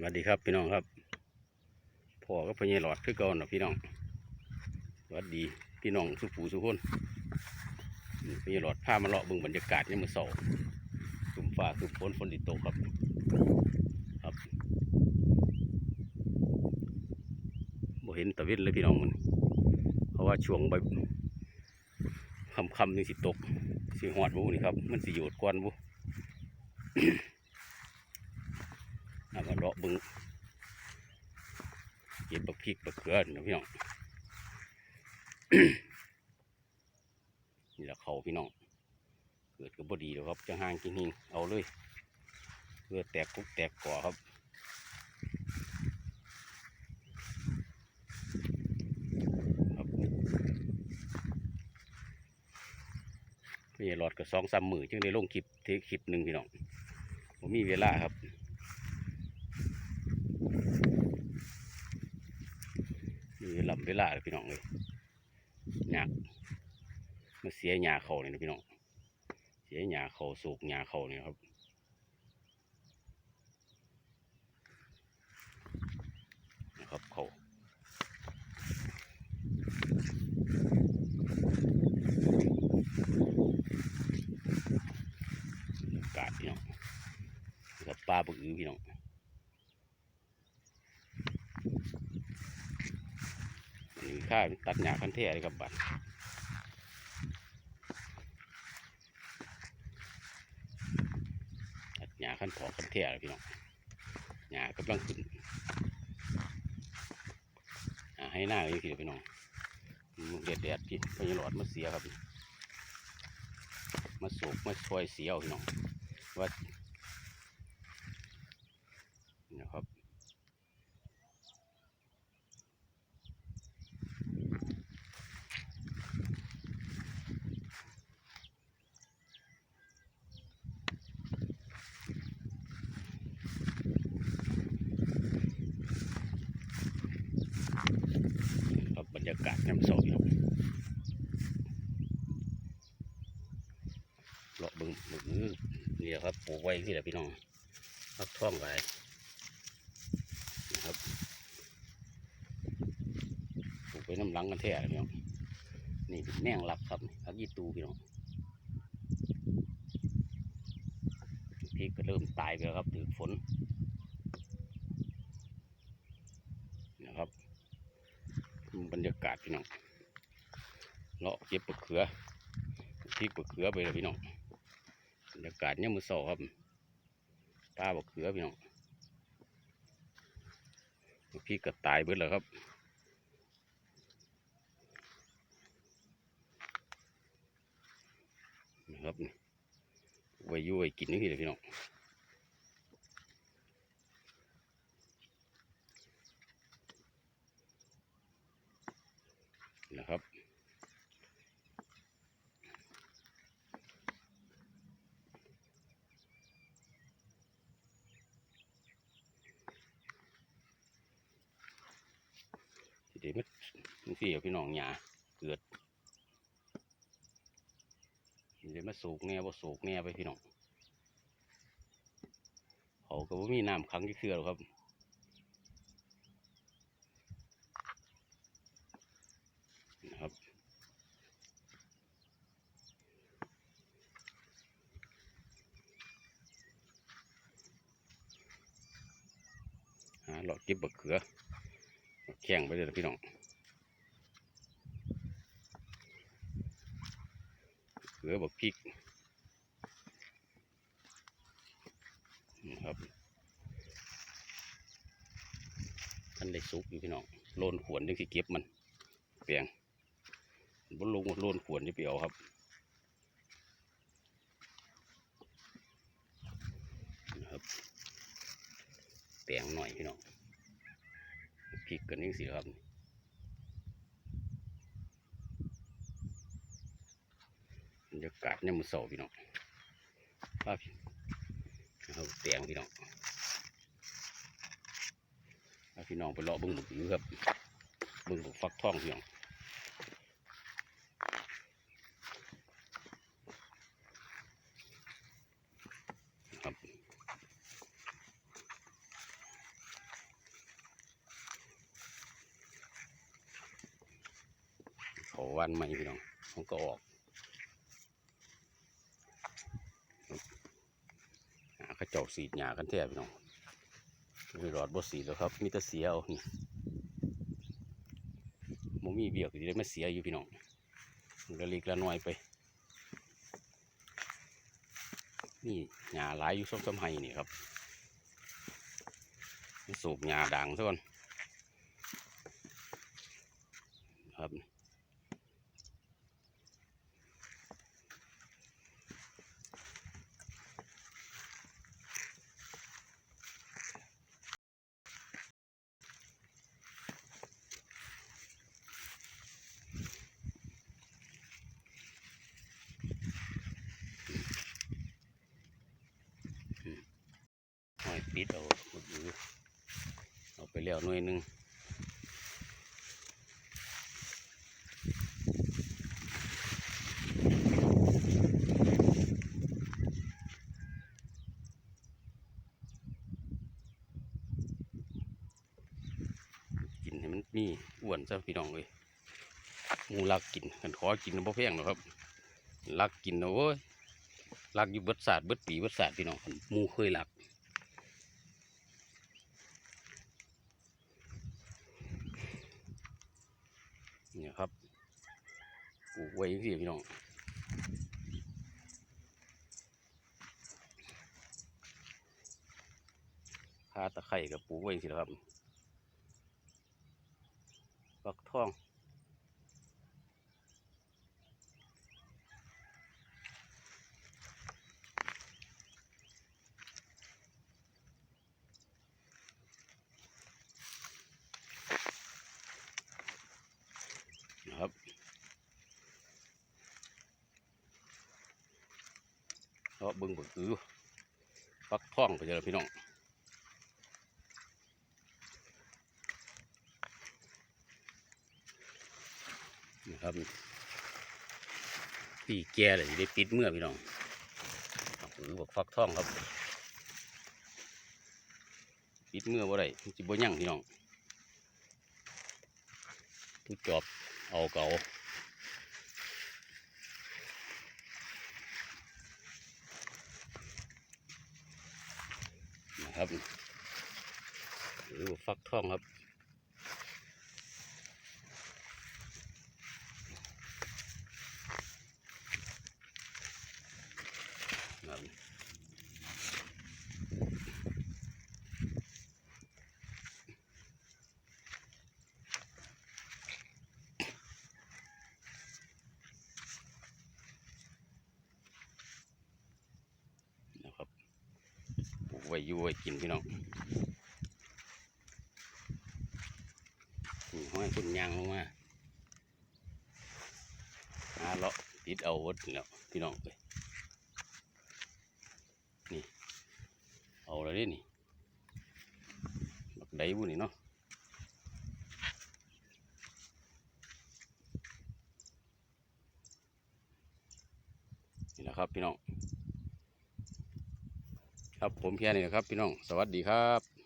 สวัสดีครับพี่น้องครับพ่อก็พญหลอดคือเก่าเนะพี่น้องสวัสดีพี่น้องสุผูสุคนอืมพญหลอดพามาเลาะบิ่งบรรยากาศเนี่ยมมือเสาคุมฟ้าคุมฝนฝนติดตกครับครับบ่เห็นตะเวนเลยพี่น้องมันเพราะว่าช่วงใบค่ำนี่สิตกสิหอดบุนี่ครับ มันสิโยดกวนบุ เบิ้งเก็บบักพริกบักเขือนะพี่น้องนี่แหละเขาพี่น้องเกิดก็บ่ดีแล้วครับจะห่างกินหิงเอาเลยเพื่อแตกกุ๊กแตกก่อครับครับพี่หลอดก็สองสามมือจึงได้ลงคลิปเทคลิปหนึ่งพี่น้องผมมีเวลาครับ มีลำ เวลาเลยพี่น้องเลยหยากมาเสียหยาเขาเนี่ยนะพี่น้อง เสียหยาเขาสูกหยาเขาเนี่ยครับนะครับเขาอากาศพี่น้องกับปลาบึกอือพี่น้อง อันนี้ค่าตัดหญ้าคันเทเลยครับบัดตัดหญ้าคันถอคันเทเลยพี่น้องหญ้ากำลังขึ้นให้หน้าเลยพี่น้องเด็ดเด็ดพี่พญาหลอดมาเสียครับ มาสูบมาช่วยเสียพี่น้องว่านี่นะครับ ครับ บรรยากาศน้ำโซพี่น้องเลาะเบึงบึงนี่แหละครับปลูกไว้ที่แหละพี่น้องพักท่องไว้นะครับปลูกไว้น้ำหลังกันแท้เลยพี่น้องนี่เป็นแมงลักครับพักยี่ตูพี่น้องพริกก็เริ่มตายไปแล้วครับถือฝนนะครับ บรรยาศพี่น้องเลาะเก็บปลาเขือพริกปลาเขือไปเลยพี่น้องบรรยากาศเนี่ยมือสอครับป้าปลาเขือพี่น้องพริกก็ตายเบิดแล้วครับนะครับนี่ไว้ยุ่ไว้กินนี่เลยพี่น้อง นะครับ เดี๋ยวมันเสียพี่น้องหยาเกิดเดี๋ยวมาสูกแน่บ่สูกแน่ไปพี่น้องเขาก็บ่มีน้ำขังที่เคือหรอกครับ นะครับ หาหลอดเก็บบักเขือแข่งไปเลยล่ะพี่น้องเขือบักพริกนะครับท่านได้สุกอยู่พี่น้องโลนขวนยังสิเก็บมันเปลียง บนลงโลนขวนจะไปเอาครับนะครับเปลงหน่อยพี่น้องพริกกันนี่สิครับบรรยากาศเนี่ยมันเสาพี่น้องภาพเขาแตงพี่น้องพี่น้องไปเลาะบึงบุกอยู่ครับบึงบุกฟักทองพี่น้อง เขาวันใหม่พี่น้องมันก็ออกหาเขาเจ้าสีดหยากันแท้พี่น้องไม่รอดบ่สีแล้วครับมีแต่เสียเอานี่มมีเบียกที่ได้มาเสียอยู่พี่น้องก็เล็กละน้อยไปนี่หญ้าหลายอยู่ส้มสำไห้นี่ครับสูบหญ้าด่างซะก่อน ปิดเอาหมดอยู่เอาไปแล้วหน่วยหนึ่งกินให้มันนี่อ้วนซะพี่น้องเลยหมูลักกินกันขอกินบ่แพงหรอกครับลักกินนะโว้ยลักอยู่เบิดศาสตร์เบิดปีเบิดศาสตร์พี่น้องหมูเคยลัก เนี่ยครับปลูกไว้ที่พี่น้องคาตะไคร่กับปลูกไว้สิครับฟักทอง เลาะเบิ้งบึกอือฟักท่องไปเจอพี่น้องนะครับปีแก่เลยได้ปิดเมื่อพี่น้องอือบอกฟักท่องครับ ปิดเมื่อบ่าได้มันจิบ่ยั่งพี่น้องผู้จอบเอาเก่า ครับหรือว่าฟักทองครับนะครับปลูก ไว้อยู่ไว้กินพี่น้องนี่ห้อยคุณยางลงมาหาเลาะติดเอาวดแล้วพี่น้องเลยนี่ เอาแล้วนี่บักไดบุนี่เนาะนี่แหละ ครับผมแค่นี้นะครับ พี่น้อง สวัสดีครับ